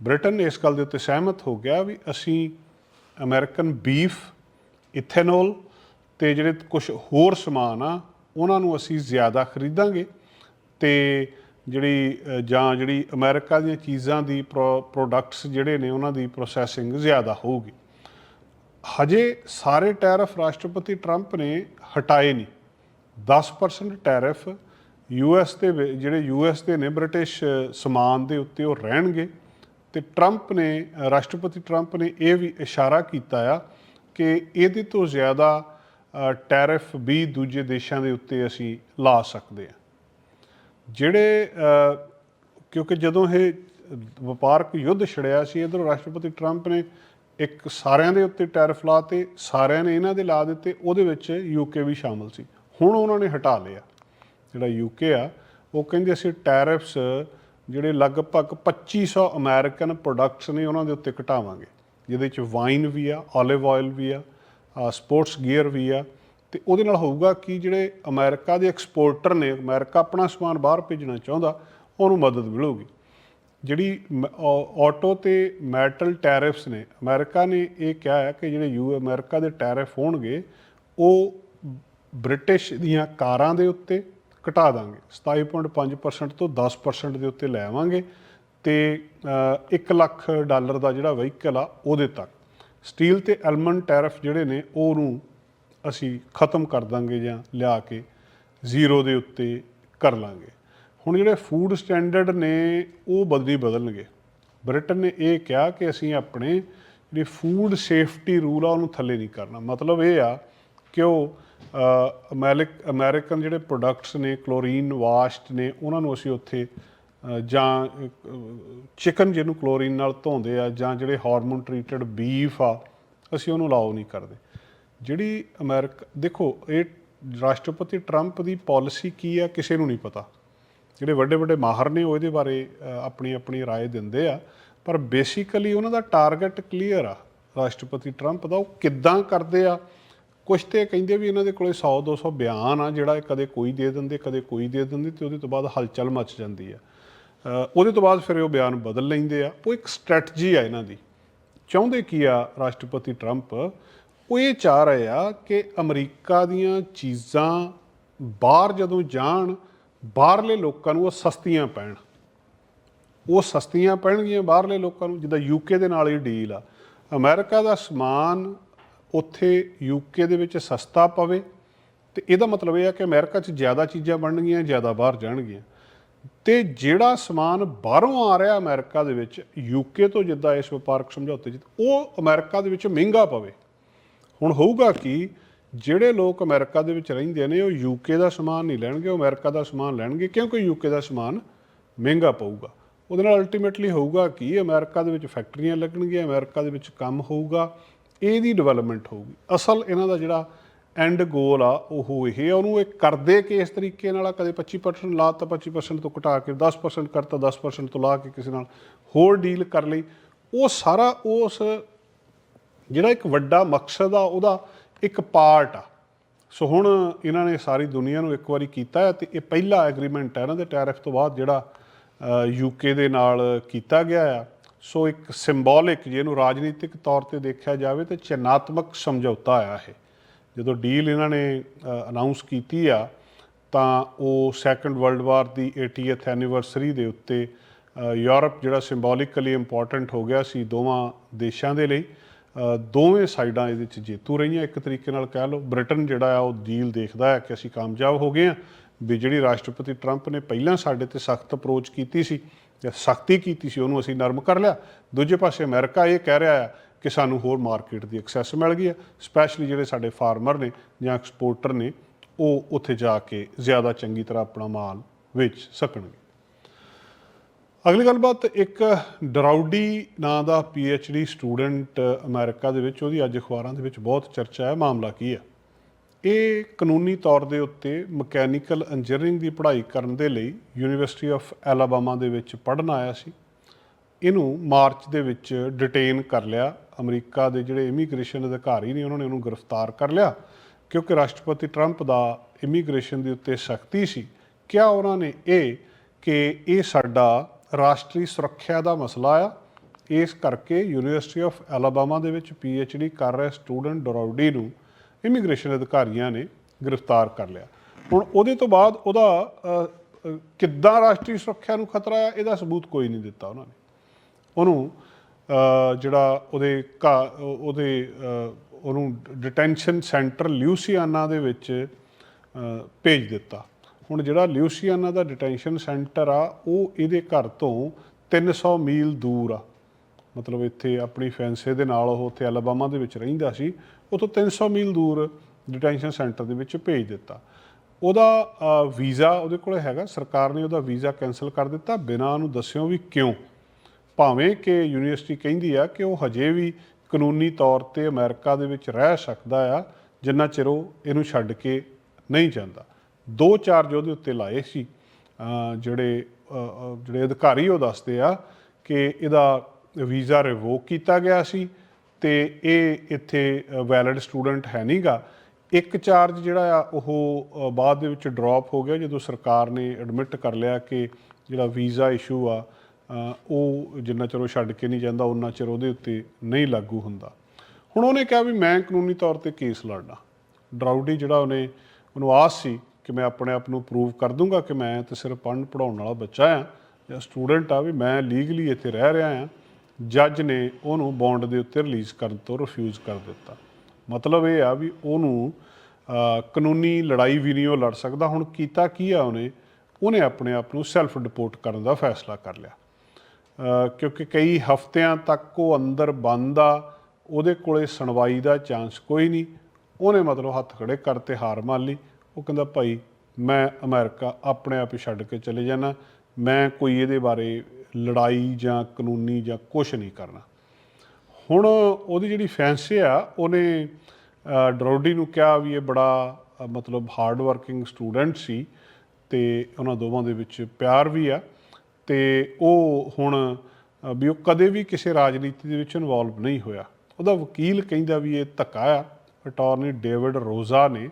ਬ੍ਰਿਟਨ ਇਸ ਗੱਲ ਦੇ ਉੱਤੇ ਸਹਿਮਤ ਹੋ ਗਿਆ ਵੀ ਅਸੀਂ ਅਮਰੀਕਨ ਬੀਫ ਇਥੇਨੋਲ ਤੇ ਜਿਹੜੇ ਕੁਝ ਹੋਰ ਸਮਾਨ ਆ, ਉਹਨਾਂ ਨੂੰ ਅਸੀਂ ਜ਼ਿਆਦਾ ਖਰੀਦਾਂਗੇ ਤੇ ਜਿਹੜੀ ਜਾਂ ਜਿਹੜੀ ਅਮਰੀਕਾ ਦੀਆਂ ਚੀਜ਼ਾਂ ਦੀ ਪ੍ਰੋਡਕਟਸ ਜਿਹੜੇ ਨੇ ਉਹਨਾਂ ਦੀ ਪ੍ਰੋਸੈਸਿੰਗ ਜ਼ਿਆਦਾ ਹੋਊਗੀ। ਹਜੇ ਸਾਰੇ ਟੈਰਫ ਰਾਸ਼ਟਰਪਤੀ ਟਰੰਪ ਨੇ ਹਟਾਏ ਨਹੀਂ। 10% ਟੈਰਿਫ ਯੂਐਸ ਦੇ ਵਿ- ਜਿਹੜੇ ਯੂਐਸ ਦੇ ਨੇ ਬ੍ਰਿਟਿਸ਼ ਸਮਾਨ ਦੇ ਉੱਤੇ ਉਹ ਰਹਿਣਗੇ ਤੇ ਟਰੰਪ ਨੇ, ਰਾਸ਼ਟਰਪਤੀ ਟਰੰਪ ਨੇ ਇਹ ਵੀ ਇਸ਼ਾਰਾ ਕੀਤਾ ਆ ਕਿ ਇਹਦੇ ਤੋਂ ਜ਼ਿਆਦਾ ਅ, ਟੈਰਿਫ ਵੀ ਦੂਜੇ ਦੇਸ਼ਾਂ ਦੇ ਉੱਤੇ ਅਸੀਂ ਲਾ ਸਕਦੇ ਹਾਂ। ਜਿਹੜੇ ਕਿਉਂਕਿ ਜਦੋਂ ਇਹ ਵਪਾਰਕ ਯੁੱਧ ਛੜਿਆ ਸੀ ਇਧਰੋਂ ਰਾਸ਼ਟਰਪਤੀ ਟਰੰਪ ਨੇ ਇੱਕ ਸਾਰਿਆਂ ਦੇ ਉੱਤੇ ਟੈਰਿਫ ਲਾਤੇ ਸਾਰਿਆਂ ਨੇ ਇਹਨਾਂ ਦੇ ਲਾ ਦਿੱਤੇ ਉਹਦੇ ਵਿੱਚ ਯੂਕੇ ਵੀ ਸ਼ਾਮਲ ਸੀ। ਹੁਣ ਉਹਨਾਂ ਨੇ ਹਟਾ ਲਿਆ। ਜਿਹੜਾ ਯੂਕੇ ਆ ਉਹ ਕਹਿੰਦੇ ਅਸੀਂ ਟੈਰਿਫਸ ਜਿਹੜੇ ਲਗਭਗ 2500 ਅਮਰੀਕਨ ਪ੍ਰੋਡਕਟਸ ਨੇ ਉਹਨਾਂ ਦੇ ਉੱਤੇ ਘਟਾਵਾਂਗੇ। ਜਿਹਦੇ ਵਿੱਚ ਵਾਈਨ ਵੀ ਆ 올ਿਵ ਆਇਲ ਵੀ ਆ ਸਪੋਰਟਸ ਗੀਅਰ ਵੀ ਆ। ਤੇ ਉਹਦੇ ਨਾਲ ਹੋਊਗਾ ਕਿ ਜਿਹੜੇ ਅਮਰੀਕਾ ਦੇ ਐਕਸਪੋਰਟਰ ਨੇ, ਅਮਰੀਕਾ ਆਪਣਾ ਸਮਾਨ ਬਾਹਰ ਭੇਜਣਾ ਚਾਹੁੰਦਾ, ਉਹਨੂੰ ਮਦਦ ਮਿਲੂਗੀ। ਜਿਹੜੀ ਆਟੋ ਤੇ ਮੈਟਲ ਟੈਰਿਫਸ ਨੇ, ਅਮਰੀਕਾ ਨੇ ਇਹ ਕਿਹਾ ਹੈ ਕਿ ਜਿਹੜੇ ਯੂ, ਅਮਰੀਕਾ ਦੇ ਟੈਰਿਫ ਹੋਣਗੇ, ਉਹ ਬ੍ਰਿਟਿਸ਼ ਦੀਆਂ ਕਾਰਾਂ ਦੇ ਉੱਤੇ ਘਟਾ ਦਾਂਗੇ। 27.5% ਤੋਂ 10% ਦੇ ਉੱਤੇ ਲੈ ਆਵਾਂਗੇ। ਤੇ 1 ਲੱਖ ਡਾਲਰ ਦਾ ਜਿਹੜਾ ਵਹੀਕਲ ਆ ਉਹਦੇ ਤੱਕ। ਸਟੀਲ ਤੇ ਐਲਮਨ ਟੈਰਿਫ ਜਿਹੜੇ ਨੇ ਉਹਨੂੰ ਅਸੀਂ ਖਤਮ ਕਰ ਦਾਂਗੇ ਜਾਂ ਲਿਆ ਕੇ ਜ਼ੀਰੋ ਦੇ ਉੱਤੇ ਕਰ ਲਾਂਗੇ। ਹੁਣ ਜਿਹੜੇ ਫੂਡ ਸਟੈਂਡਰਡ ਨੇ ਉਹ ਬਦਲੀ ਬਦਲਣਗੇ। ਬ੍ਰਿਟਨ ਨੇ ਇਹ ਕਿਹਾ ਕਿ ਅਸੀਂ ਆਪਣੇ ਜਿਹੜੀ ਫੂਡ ਸੇਫਟੀ ਰੂਲ ਆ ਉਹਨੂੰ ਥੱਲੇ ਨਹੀਂ ਕਰਨਾ। ਮਤਲਬ ਇਹ ਆ ਕਿ ਉਹ ਅ, ਅਮੈਰਿਕ ਅਮਰੀਕਨ ਜਿਹੜੇ ਪ੍ਰੋਡਕਟਸ ਨੇ ਕਲੋਰੀਨ ਵਾਸ਼ਡ ਨੇ ਉਹਨਾਂ ਨੂੰ ਅਸੀਂ ਉੱਥੇ ਜਾਂ ਚਿਕਨ ਜਿਹਨੂੰ ਕਲੋਰੀਨ ਨਾਲ ਧੋਂਦੇ ਆ ਜਾਂ ਜਿਹੜੇ ਹਾਰਮੋਨ ਟ੍ਰੀਟਡ ਬੀਫ ਆ ਅਸੀਂ ਉਹਨੂੰ ਅਲਾਉ ਨਹੀਂ ਕਰਦੇ ਜਿਹੜੀ ਅਮਰੀਕਾ ਦੇਖੋ ਇਹ ਰਾਸ਼ਟਰਪਤੀ ਟਰੰਪ ਦੀ ਪਾਲਿਸੀ ਕੀ ਆ ਕਿਸੇ ਨੂੰ ਨਹੀਂ ਪਤਾ ਜਿਹੜੇ ਵੱਡੇ ਵੱਡੇ ਮਾਹਰ ਨੇ ਉਹ ਇਹਦੇ ਬਾਰੇ ਅ, ਆਪਣੀ ਆਪਣੀ رائے ਦਿੰਦੇ ਆ ਪਰ ਬੇਸਿਕਲੀ ਉਹਨਾਂ ਦਾ ਟਾਰਗੇਟ ਕਲੀਅਰ ਆ ਰਾਸ਼ਟਰਪਤੀ ਟਰੰਪ ਦਾ ਉਹ ਕਿੱਦਾਂ ਕਰਦੇ ਆ ਕੁਝ ਤੇ ਕਹਿੰਦੇ ਵੀ ਇਹਨਾਂ ਦੇ ਕੋਲੇ 100 200 ਬਿਆਨ ਆ ਜਿਹੜਾ ਇਹ ਕਦੇ ਕੋਈ ਦੇ ਦਿੰਦੇ ਕਦੇ ਕੋਈ ਦੇ ਦਿੰਦੇ ਤੇ ਉਹਦੇ ਤੋਂ ਬਾਅਦ ਹਲਚਲ ਮਚ ਜਾਂਦੀ ਆ ਅ, ਉਹਦੇ ਤੋਂ ਬਾਅਦ ਫਿਰ ਉਹ ਬਿਆਨ ਬਦਲ ਲੈਂਦੇ ਆ। ਉਹ ਇੱਕ ਸਟ੍ਰੈਟਜੀ ਆ ਇਹਨਾਂ ਦੀ। ਚਾਹੁੰਦੇ ਕੀ ਆ ਰਾਸ਼ਟਰਪਤੀ ਟਰੰਪ? ਉਹ ਇਹ ਚਾਹ ਰਹੇ ਆ ਕਿ ਅਮਰੀਕਾ ਦੀਆਂ ਚੀਜ਼ਾਂ ਬਾਹਰ ਜਦੋਂ ਜਾਣ, ਬਾਹਰਲੇ ਲੋਕਾਂ ਨੂੰ ਉਹ ਸਸਤੀਆਂ ਪੈਣ। ਉਹ ਸਸਤੀਆਂ ਪੈਣਗੀਆਂ ਬਾਹਰਲੇ ਲੋਕਾਂ ਨੂੰ, ਜਿੱਦਾਂ ਯੂਕੇ ਦੇ ਨਾਲ ਹੀ ਡੀਲ ਆ। ਅਮਰੀਕਾ ਦਾ ਸਮਾਨ ਉੱਥੇ ਯੂਕੇ ਦੇ ਵਿੱਚ ਸਸਤਾ ਪਵੇ ਤੇ ਇਹਦਾ ਮਤਲਬ ਇਹ ਆ ਕਿ ਅਮਰੀਕਾ 'ਚ ਜ਼ਿਆਦਾ ਚੀਜ਼ਾਂ ਬਣਨਗੀਆਂ, ਜ਼ਿਆਦਾ ਬਾਹਰ ਜਾਣਗੀਆਂ। ਤੇ ਜਿਹੜਾ ਸਮਾਨ ਬਾਹਰੋਂ ਆ ਰਿਹਾ ਅਮਰੀਕਾ ਦੇ ਵਿੱਚ ਯੂਕੇ ਤੋਂ ਜਿੱਦਾਂ ਇਸ ਵਪਾਰਕ ਸਮਝੌਤੇ 'ਚ ਉਹ ਅਮਰੀਕਾ ਦੇ ਵਿੱਚ ਮਹਿੰਗਾ ਪਵੇ। ਹੁਣ ਹੋਊਗਾ ਕਿ, ਜਿਹੜੇ ਲੋਕ ਅਮਰੀਕਾ ਦੇ ਵਿੱਚ ਰਹਿੰਦੇ ਨੇ, ਉਹ ਯੂਕੇ ਦਾ ਸਮਾਨ ਨਹੀਂ ਲੈਣਗੇ, ਉਹ ਅਮਰੀਕਾ ਦਾ ਸਮਾਨ ਲੈਣਗੇ, ਕਿਉਂਕਿ ਯੂਕੇ ਦਾ ਸਮਾਨ ਮਹਿੰਗਾ ਪਊਗਾ। ਉਹਦੇ ਨਾਲ ਅਲਟੀਮੇਟਲੀ ਹੋਊਗਾ ਕਿ, ਅਮਰੀਕਾ ਦੇ ਵਿੱਚ ਫੈਕਟਰੀਆਂ ਲੱਗਣਗੀਆਂ, ਅਮਰੀਕਾ ਦੇ ਵਿੱਚ ਕੰਮ ਹੋਊਗਾ, ਇਹਦੀ ਡਿਵੈਲਪਮੈਂਟ ਹੋਊਗੀ। ਅਸਲ ਇਹਨਾਂ ਦਾ ਜਿਹੜਾ ਐਂਡ ਗੋਲ ਆ ਉਹ ਇਹ ਆ, ਉਹਨੂੰ ਇਹ ਕਰਦੇ ਕਿ ਇਸ ਤਰੀਕੇ ਨਾਲ ਆ, ਕਦੇ 25% ਲਾ ਤਾਂ 25% ਤੋਂ ਘਟਾ ਕੇ 10% ਕਰਤਾ 10% ਤੋਂ ਲਾ ਕੇ ਕਿਸੇ ਨਾਲ ਹੋਰ ਡੀਲ ਕਰ ਲਈ। ਉਹ ਸਾਰਾ ਉਸ ਜਿਹੜਾ ਇੱਕ ਵੱਡਾ ਮਕਸਦ ਆ ਉਹਦਾ ਇੱਕ ਪਾਰਟ ਆ। ਸੋ ਹੁਣ ਇਹਨਾਂ ਨੇ ਸਾਰੀ ਦੁਨੀਆ ਨੂੰ ਇੱਕ ਵਾਰੀ ਕੀਤਾ ਹੈ ਤੇ ਇਹ ਪਹਿਲਾ ਐਗਰੀਮੈਂਟ ਹੈ ਇਹਨਾਂ ਦੇ ਟੈਰਿਫ ਤੋਂ ਬਾਅਦ ਜਿਹੜਾ ਯੂਕੇ ਦੇ ਨਾਲ ਕੀਤਾ ਗਿਆ ਆ। ਸੋ ਇੱਕ ਸਿੰਬੋਲਿਕ ਜਿਹਨੂੰ ਰਾਜਨੀਤਿਕ ਤੌਰ ਤੇ ਦੇਖਿਆ ਜਾਵੇ ਤੇ ਚਿੰਨ੍ਹਾਤਮਕ ਸਮਝੌਤਾ ਆਇਆ ਇਹ। ਜਦੋਂ ਡੀਲ ਇਹਨਾਂ ਨੇ ਅਨਾਉਂਸ ਕੀਤੀ ਆ, ਤਾਂ ਉਹ ਸੈਕੰਡ ਵਰਲਡ ਵਾਰ ਦੀ 80th ਐਨੀਵਰਸਰੀ ਦੇ ਉੱਤੇ ਯੂਰਪ ਜਿਹੜਾ ਸਿੰਬੋਲਿਕਲੀ ਇੰਪੋਰਟੈਂਟ ਹੋ ਗਿਆ ਸੀ ਦੋਵਾਂ ਦੇਸ਼ਾਂ ਦੇ ਲਈ ਦੋਵੇਂ ਸਾਈਡਾਂ ਇਹਦੇ ਵਿੱਚ ਜੇਤੂ ਰਹੀਆਂ। ਇੱਕ ਤਰੀਕੇ ਨਾਲ ਕਹਿ ਲਓ, ਬ੍ਰਿਟਨ ਜਿਹੜਾ ਆ, ਉਹ ਡੀਲ ਦੇਖਦਾ ਹੈ ਕਿ ਅਸੀਂ ਕਾਮਯਾਬ ਹੋ ਗਏ ਹਾਂ ਵੀ ਜਿਹੜੀ ਰਾਸ਼ਟਰਪਤੀ ਟਰੰਪ ਨੇ ਪਹਿਲਾਂ ਸਾਡੇ ਤੇ ਸਖਤ ਅਪਰੋਚ ਕੀਤੀ ਸੀ, ਜਾਂ ਸਖਤੀ ਕੀਤੀ ਸੀ, ਉਹਨੂੰ ਅਸੀਂ ਨਰਮ ਕਰ ਲਿਆ। ਦੂਜੇ ਪਾਸੇ ਅਮਰੀਕਾ ਇਹ ਕਹਿ ਰਿਹਾ ਹੈ ਕਿ ਸਾਨੂੰ ਹੋਰ ਮਾਰਕੀਟ ਦੀ ਐਕਸੈਸ ਮਿਲ ਗਈ ਹੈ। ਸਪੈਸ਼ਲੀ ਜਿਹੜੇ ਸਾਡੇ ਫਾਰਮਰ ਨੇ ਜਾਂ ਐਕਸਪੋਰਟਰ ਨੇ, ਉਹ ਉੱਥੇ ਜਾ ਕੇ ਜ਼ਿਆਦਾ ਚੰਗੀ ਤਰ੍ਹਾਂ ਆਪਣਾ ਮਾਲ ਵੇਚ ਸਕਣਗੇ। ਅਗਲੀ ਗੱਲਬਾਤ, ਇੱਕ ਡਰਾਉਡੀ ਨਾਂ ਦਾ ਡੀ ਸਟੂਡੈਂਟ ਅਮਰੀਕਾ ਦੇ ਵਿੱਚ, ਉਹਦੀ ਅੱਜ ਅਖਬਾਰਾਂ ਦੇ ਵਿੱਚ ਬਹੁਤ ਚਰਚਾ ਹੈ, ਮਾਮਲਾ ਕੀ ਹੈ? ਇਹ ਕਾਨੂੰਨੀ ਤੌਰ ਦੇ ਉੱਤੇ ਮਕੈਨੀਕਲ ਇੰਜੀਨੀਅਰਿੰਗ ਦੀ ਪੜ੍ਹਾਈ ਕਰਨ ਦੇ ਲਈ ਯੂਨੀਵਰਸਿਟੀ ਆਫ ਐਲਾਬਾਮਾ ਦੇ ਵਿੱਚ ਪੜ੍ਹਨ ਆਇਆ ਸੀ। ਇਹਨੂੰ ਮਾਰਚ ਦੇ ਵਿੱਚ ਡਿਟੇਨ ਕਰ ਲਿਆ ਅਮਰੀਕਾ ਦੇ ਜਿਹੜੇ ਇਮੀਗ੍ਰੇਸ਼ਨ ਅਧਿਕਾਰੀ ਨੇ, ਉਹਨਾਂ ਨੇ ਉਹਨੂੰ ਗ੍ਰਿਫਤਾਰ ਕਰ ਲਿਆ। ਕਿਉਂਕਿ ਰਾਸ਼ਟਰਪਤੀ ਟਰੰਪ ਦਾ ਇਮੀਗ੍ਰੇਸ਼ਨ ਦੇ ਉੱਤੇ ਸਖਤੀ ਸੀ ਕਿਹਾ ਉਹਨਾਂ ਨੇ ਇਹ ਕਿ ਇਹ ਸਾਡਾ ਰਾਸ਼ਟਰੀ ਸੁਰੱਖਿਆ ਦਾ ਮਸਲਾ ਆ। ਇਸ ਕਰਕੇ ਯੂਨੀਵਰਸਿਟੀ ਆਫ ਐਲਾਬਾਮਾ ਦੇ ਵਿੱਚ ਡੀ ਕਰ ਰਿਹਾ ਸਟੂਡੈਂਟ ਡੋਰਾਉਡੀ ਨੂੰ ਇਮੀਗ੍ਰੇਸ਼ਨ ਅਧਿਕਾਰੀਆਂ ਨੇ ਗ੍ਰਿਫਤਾਰ ਕਰ ਲਿਆ। ਹੁਣ ਉਹਦੇ ਤੋਂ ਬਾਅਦ ਉਹਦਾ ਕਿੱਦਾਂ ਰਾਸ਼ਟਰੀ ਸੁਰੱਖਿਆ ਨੂੰ ਖਤਰਾ ਆ, ਇਹਦਾ ਸਬੂਤ ਕੋਈ ਨਹੀਂ ਦਿੱਤਾ ਉਹਨਾਂ ਨੇ। ਉਹਨੂੰ ਜਿਹੜਾ ਉਹਦੇ ਘਾ- ਉਹਦੇ ਉਹਨੂੰ ਡਿਟੈਂਸ਼ਨ ਸੈਂਟਰ ਲਿਊਸੀਆਨਾ ਦੇ ਵਿੱਚ ਭੇਜ ਦਿੱਤਾ। ਹੁਣ ਜਿਹੜਾ ਲਿਊਸੀਆਨਾ ਦਾ ਡਿਟੈਂਸ਼ਨ ਸੈਂਟਰ ਆ, ਉਹ ਇਹਦੇ ਘਰ ਤੋਂ 300 ਮੀਲ ਦੂਰ ਆ। ਮਤਲਬ ਇੱਥੇ ਆਪਣੀ ਫੈਂਸੇ ਦੇ ਨਾਲ ਉਹ ਉੱਥੇ ਅਲਬਾਮਾ ਦੇ ਵਿੱਚ ਰਹਿੰਦਾ ਸੀ ਉਤੋਂ 300 ਮੀਲ ਦੂਰ ਡਿਟੈਂਸ਼ਨ ਸੈਂਟਰ ਦੇ ਵਿੱਚ ਭੇਜ ਦਿੱਤਾ। ਉਹਦਾ ਵੀਜ਼ਾ ਉਹਦੇ ਕੋਲ ਹੈਗਾ, ਸਰਕਾਰ ਨੇ ਉਹਦਾ ਵੀਜ਼ਾ ਕੈਨਸਲ ਕਰ ਦਿੱਤਾ। ਬਿਨਾਂ ਉਹਨੂੰ ਦੱਸਿਓ ਵੀ ਕਿਉਂ। ਭਾਵੇਂ ਕਿ ਯੂਨੀਵਰਸਿਟੀ ਕਹਿੰਦੀ ਆ ਕਿ ਉਹ ਹਜੇ ਵੀ ਕਾਨੂੰਨੀ ਤੌਰ ਤੇ ਅਮਰੀਕਾ ਦੇ ਵਿੱਚ ਰਹਿ ਸਕਦਾ ਆ, ਜਿੰਨਾ ਚਿਰ ਉਹ ਇਹਨੂੰ ਛੱਡ ਕੇ ਨਹੀਂ ਜਾਂਦਾ। ਦੋ ਚਾਰਜ ਉਹਦੇ ਉੱਤੇ ਲਾਏ ਸੀ ਜਿਹੜੇ ਜਿਹੜੇ ਅਧਿਕਾਰੀ ਉਹ ਦੱਸਦੇ ਆ ਕਿ ਇਹਦਾ ਵੀਜ਼ਾ ਰਿਵੋਕ ਕੀਤਾ ਗਿਆ ਸੀ ਤੇ ਇਹ ਇੱਥੇ ਵੈਲਿਡ ਸਟੂਡੈਂਟ ਹੈ ਨਹੀਂਗਾ ਇੱਕ ਚਾਰਜ ਜਿਹੜਾ ਆ, ਉਹ ਬਾਅਦ ਦੇ ਵਿੱਚ ਡ੍ਰੌਪ ਹੋ ਗਿਆ ਜਦੋਂ ਸਰਕਾਰ ਨੇ ਐਡਮਿਟ ਕਰ ਲਿਆ ਕਿ ਜਿਹੜਾ ਵੀਜ਼ਾ ਇਸ਼ੂ ਆ ਉਹ ਜਿੰਨਾ ਚਿਰ ਉਹ ਛੱਡ ਕੇ ਨਹੀਂ ਜਾਂਦਾ ਉਹਨਾਂ ਚਿਰ ਉਹਦੇ ਉੱਤੇ ਨਹੀਂ ਲਾਗੂ ਹੁੰਦਾ। ਹੁਣ ਉਹਨੇ ਕਿਹਾ ਵੀ ਮੈਂ ਕਾਨੂੰਨੀ ਤੌਰ ਤੇ ਕੇਸ ਲੜਨਾ। ਡਰਾਉਡੀ ਜਿਹੜਾ ਉਹਨੇ, ਉਹਨੂੰ ਆਸ ਸੀ ਕਿ ਮੈਂ ਆਪਣੇ ਆਪ ਨੂੰ ਪ੍ਰੂਵ ਕਰ ਦੂੰਗਾ ਕਿ ਮੈਂ ਤੇ ਸਿਰਫ ਪੜ੍ਹਨ ਪੜਾਉਣ ਵਾਲਾ ਬੱਚਾ ਆ ਜਾਂ ਸਟੂਡੈਂਟ ਆ ਵੀ ਮੈਂ ਲੀਗਲੀ ਇੱਥੇ ਰਹਿ ਰਿਹਾ ਆ ਜੱਜ ਨੇ ਉਹਨੂੰ ਬੌਂਡ ਦੇ ਉੱਤੇ ਰਿਲੀਜ਼ ਕਰਨ ਤੋਂ ਰਿਫਿਊਜ਼ ਕਰ ਦਿੱਤਾ। ਮਤਲਬ ਇਹ ਆ ਵੀ ਉਹਨੂੰ ਕਾਨੂੰਨੀ ਲੜਾਈ ਵੀ ਨਹੀਂ ਉਹ ਲੜ ਸਕਦਾ। ਹੁਣ ਕੀਤਾ ਕੀ ਆ ਉਹਨੇ ਉਹਨੇ ਆਪਣੇ ਆਪ ਨੂੰ ਸੈਲਫ ਡਿਪੋਰਟ ਕਰਨ ਦਾ ਫੈਸਲਾ ਕਰ ਲਿਆ। ਕਿਉਂਕਿ ਕਈ ਹਫ਼ਤਿਆਂ ਤੱਕ ਉਹ ਅੰਦਰ ਬੰਦ ਆ, ਉਹਦੇ ਕੋਲੇ ਸੁਣਵਾਈ ਦਾ ਚਾਂਸ ਕੋਈ ਨਹੀਂ। ਉਹਨੇ ਮਤਲਬ ਹੱਥ ਖੜੇ ਕਰਤੇ, ਹਾਰ ਮੰਨ ਲਈ। ਉਹ ਕਹਿੰਦਾ, ਭਾਈ, ਮੈਂ ਅਮਰੀਕਾ ਆਪਣੇ ਆਪ ਹੀ ਛੱਡ ਕੇ ਚਲੇ ਜਾਣਾ। ਮੈਂ ਕੋਈ ਇਹਦੇ ਬਾਰੇ ਲੜਾਈ ਜਾਂ ਕਾਨੂੰਨੀ ਜਾਂ ਕੁਝ ਨਹੀਂ ਕਰਨਾ। ਹੁਣ ਉਹਦੀ ਜਿਹੜੀ ਫੈਂਸੀ ਆ, ਉਹਨੇ ਡਰੋਡੀ ਨੂੰ ਕਿਹਾ ਵੀ ਇਹ ਬੜਾ ਮਤਲਬ ਹਾਰਡ ਵਰਕਿੰਗ ਸਟੂਡੈਂਟ ਸੀ ਤੇ ਉਹਨਾਂ ਦੋਵਾਂ ਦੇ ਵਿੱਚ ਪਿਆਰ ਵੀ ਆ। ਤੇ ਉਹ ਹੁਣ ਵੀ ਉਹ ਕਦੇ ਵੀ ਕਿਸੇ ਰਾਜਨੀਤੀ ਦੇ ਵਿੱਚ ਇਨਵੋਲਵ ਨਹੀਂ ਹੋਇਆ। ਉਹਦਾ ਵਕੀਲ ਕਹਿੰਦਾ ਵੀ ਇਹ ਧੱਕਾ ਆ ਅਟਾਰਨੀ ਡੇਵਿਡ ਰੋਜ਼ਾ ਨੇ।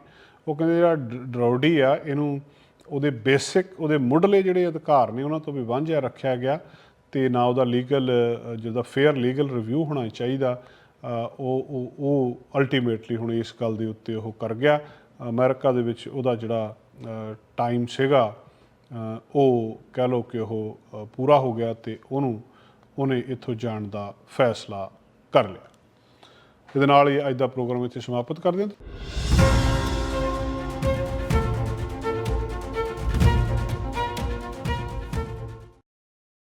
ਉਹ ਕਹਿੰਦੇ ਜਿਹੜਾ ਡ- ਡਰੋਡੀ ਆ, ਇਹਨੂੰ ਉਹਦੇ ਬੇਸਿਕ ਉਹਦੇ ਮੁੱਢਲੇ ਜਿਹੜੇ ਅਧਿਕਾਰ ਨੇ, ਉਹਨਾਂ ਤੋਂ ਵੀ ਵਾਂਝਿਆ ਰੱਖਿਆ ਗਿਆ ਤੇ ਨਾ ਉਹਦਾ ਲੀਗਲ ਜਿਹਦਾ ਫੇਅਰ ਲੀਗਲ ਰਿਵਿਊ ਹੋਣਾ ਚਾਹੀਦਾ ਉਹ ਉਹ ਉਹ ਅਲਟੀਮੇਟਲੀ ਹੁਣ ਇਸ ਗੱਲ ਦੇ ਉੱਤੇ ਉਹ ਕਰ ਗਿਆ। ਅਮਰੀਕਾ ਦੇ ਵਿੱਚ ਉਹਦਾ ਜਿਹੜਾ ਟਾਈਮ ਸੀਗਾ ਉਹ ਕਹਿ ਲਓ ਕਿ ਉਹ ਪੂਰਾ ਹੋ ਗਿਆ ਤੇ ਉਹਨੂੰ, ਉਹਨੇ ਇੱਥੋਂ ਜਾਣ ਦਾ ਫੈਸਲਾ ਕਰ ਲਿਆ। ਇਹਦੇ ਨਾਲ ਹੀ ਅੱਜ ਦਾ ਪ੍ਰੋਗਰਾਮ ਇੱਥੇ ਸਮਾਪਤ ਕਰਦੇ ਹਾਂ।